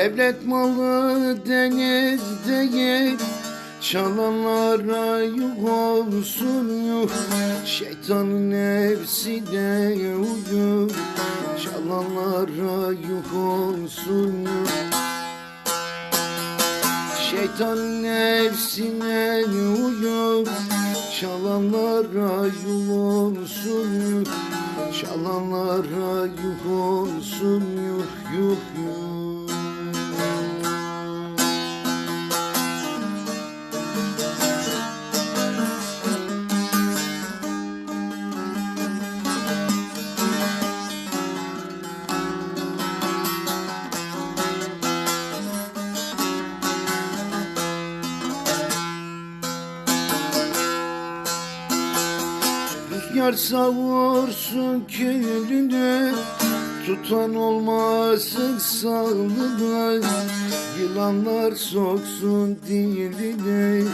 Devlet malı deniz değil Çalanlara yuh olsun yuh. Şeytanın nefsine uyur Çalanlara yuh olsun yuh. Şeytan nefsine uyup Çalanlara yol olsun yuh. Çalanlara yuh olsun yuh yuh yuh Rüzgar savursun külünü Tutan olmasın sağlığına Yılanlar soksun dilini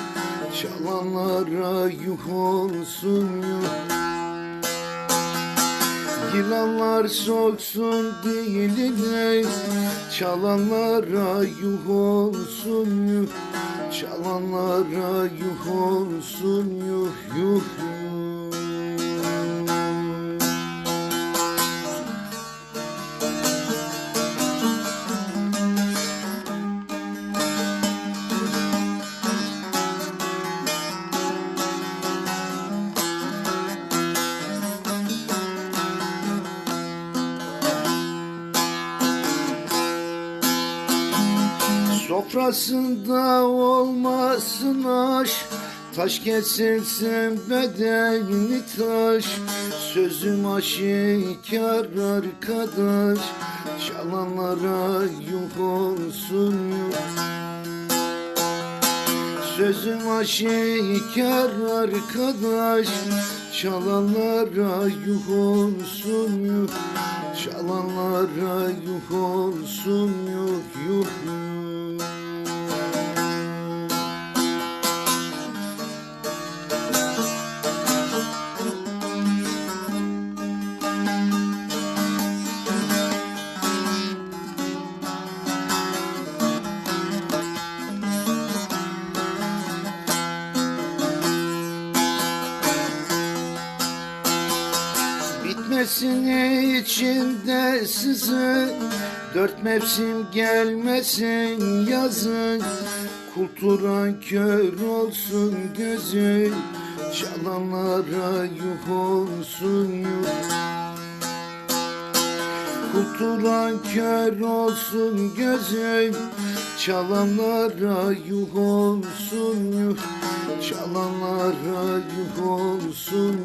Çalanlara yuh olsun. Yuh Yılanlar soksun diline Çalanlara yuh olsun. Yuh Çalanlara yuh olsun yuh yuh yuh Sofrasında olmasın aş Taş kesilsin bedenini taş. Sözüm aşikar arkadaş Çalanlara yuh olsun. Sözüm aşikar arkadaş Çalanlara yuh olsun. Yuh Çalanlara yuh olsun yuh yuh yuh Bitmesin içinde sızı Dört mevsim gelmesin yazın. Kulturan kör olsun gözü Çalanlara yuh olsun yuh Kulturan kör olsun gözüm Çalanlara yuh olsun yuh Çalanlara yuh olsun